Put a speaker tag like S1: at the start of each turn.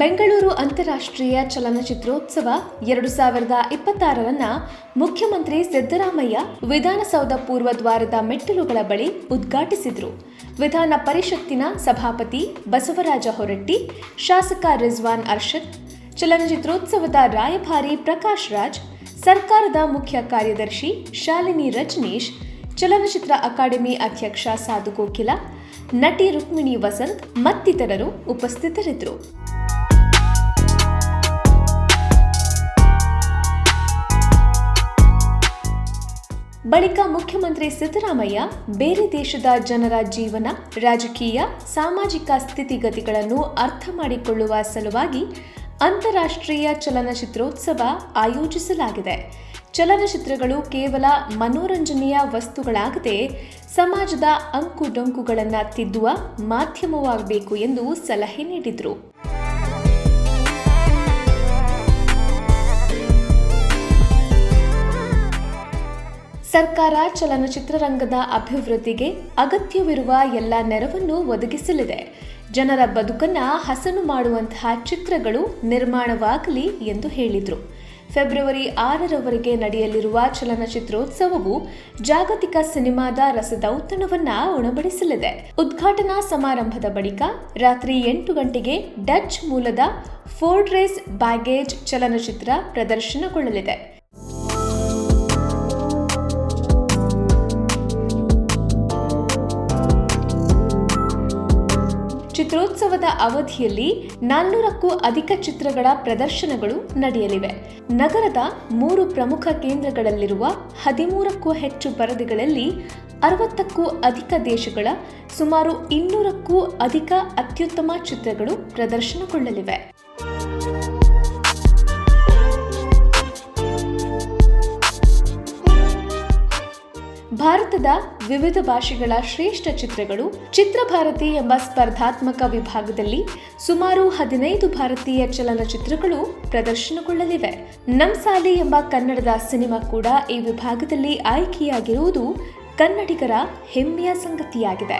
S1: ಬೆಂಗಳೂರು ಅಂತಾರಾಷ್ಟ್ರೀಯ ಚಲನಚಿತ್ರೋತ್ಸವ ಎರಡು ಸಾವಿರದ ಇಪ್ಪತ್ತಾರರನ್ನ ಮುಖ್ಯಮಂತ್ರಿ ಸಿದ್ದರಾಮಯ್ಯ ವಿಧಾನಸೌಧ ಪೂರ್ವದ್ವಾರದ ಮೆಟ್ಟಿಲುಗಳ ಬಳಿ ಉದ್ಘಾಟಿಸಿದರು. ವಿಧಾನ ಪರಿಷತ್ತಿನ ಸಭಾಪತಿ ಬಸವರಾಜ ಹೊರಟ್ಟಿ, ಶಾಸಕ ರಿಜ್ವಾನ್ ಅರ್ಷದ್, ಚಲನಚಿತ್ರೋತ್ಸವದ ರಾಯಭಾರಿ ಪ್ರಕಾಶ್ ರಾಜ್, ಸರ್ಕಾರದ ಮುಖ್ಯ ಕಾರ್ಯದರ್ಶಿ ಶಾಲಿನಿ ರಜನೀಶ್, ಚಲನಚಿತ್ರ ಅಕಾಡೆಮಿ ಅಧ್ಯಕ್ಷ ಸಾಧು ಕೋಕಿಲ ನಟಿ ರುಕ್ಮಿಣಿ ವಸಂತ್ ಮತ್ತಿತರರು ಉಪಸ್ಥಿತರಿದ್ದರು. ಬಳಿಕ ಮುಖ್ಯಮಂತ್ರಿ ಸಿದ್ದರಾಮಯ್ಯ, ಬೇರೆ ದೇಶದ ಜನರ ಜೀವನ, ರಾಜಕೀಯ, ಸಾಮಾಜಿಕ ಸ್ಥಿತಿಗತಿಗಳನ್ನು ಅರ್ಥ ಮಾಡಿಕೊಳ್ಳುವ ಸಲುವಾಗಿ ಅಂತಾರಾಷ್ಟ್ರೀಯ ಚಲನಚಿತ್ರೋತ್ಸವ ಆಯೋಜಿಸಲಾಗಿದೆ. ಚಲನಚಿತ್ರಗಳು ಕೇವಲ ಮನೋರಂಜನೆಯ ವಸ್ತುಗಳಾಗದೆ ಸಮಾಜದ ಅಂಕುಡೊಂಕುಗಳನ್ನು ತಿದ್ದುವ ಮಾಧ್ಯಮವಾಗಬೇಕು ಎಂದು ಸಲಹೆ ನೀಡಿದರು. ಸರ್ಕಾರ ಚಲನಚಿತ್ರರಂಗದ ಅಭಿವೃದ್ಧಿಗೆ ಅಗತ್ಯವಿರುವ ಎಲ್ಲ ನೆರವನ್ನು ಒದಗಿಸಲಿದೆ. ಜನರ ಬದುಕನ್ನ ಹಸನು ಮಾಡುವಂತಹ ಚಿತ್ರಗಳು ನಿರ್ಮಾಣವಾಗಲಿ ಎಂದು ಹೇಳಿದರು. ಫೆಬ್ರವರಿ ಆರರವರೆಗೆ ನಡೆಯಲಿರುವ ಚಲನಚಿತ್ರೋತ್ಸವವು ಜಾಗತಿಕ ಸಿನಿಮಾದ ರಸದೌತಣವನ್ನ ಉಣಬಡಿಸಲಿದೆ. ಉದ್ಘಾಟನಾ ಸಮಾರಂಭದ ಬಳಿಕ ರಾತ್ರಿ ಎಂಟು ಗಂಟೆಗೆ ಡಚ್ ಮೂಲದ ಫೋರ್ಡ್ರೇಸ್ ಬ್ಯಾಗೇಜ್ ಚಲನಚಿತ್ರ ಪ್ರದರ್ಶನಗೊಳ್ಳಲಿದೆ. ಚಿತ್ರೋತ್ಸವದ ಅವಧಿಯಲ್ಲಿ ನಾನ್ನೂರಕ್ಕೂ ಅಧಿಕ ಚಿತ್ರಗಳ ಪ್ರದರ್ಶನಗಳು ನಡೆಯಲಿವೆ. ನಗರದ ಮೂರು ಪ್ರಮುಖ ಕೇಂದ್ರಗಳಲ್ಲಿರುವ ಹದಿಮೂರಕ್ಕೂ ಹೆಚ್ಚು ಪರದೆಗಳಲ್ಲಿ ಅರವತ್ತಕ್ಕೂ ಅಧಿಕ ದೇಶಗಳ ಸುಮಾರು ಇನ್ನೂರಕ್ಕೂ ಅಧಿಕ ಅತ್ಯುತ್ತಮ ಚಿತ್ರಗಳು ಪ್ರದರ್ಶನಗೊಳ್ಳಲಿವೆ. ಭಾರತದ ವಿವಿಧ ಭಾಷೆಗಳ ಶ್ರೇಷ್ಠ ಚಿತ್ರಗಳು ಚಿತ್ರಭಾರತಿ ಎಂಬ ಸ್ಪರ್ಧಾತ್ಮಕ ವಿಭಾಗದಲ್ಲಿ ಸುಮಾರು ಹದಿನೈದು ಭಾರತೀಯ ಚಲನಚಿತ್ರಗಳು ಪ್ರದರ್ಶನಗೊಳ್ಳಲಿವೆ. ಸಾಲಿ ಎಂಬ ಕನ್ನಡದ ಸಿನಿಮಾ ಕೂಡ ಈ ವಿಭಾಗದಲ್ಲಿ ಆಯ್ಕೆಯಾಗಿರುವುದು ಕನ್ನಡಿಗರ ಹೆಮ್ಮೆಯ ಸಂಗತಿಯಾಗಿದೆ.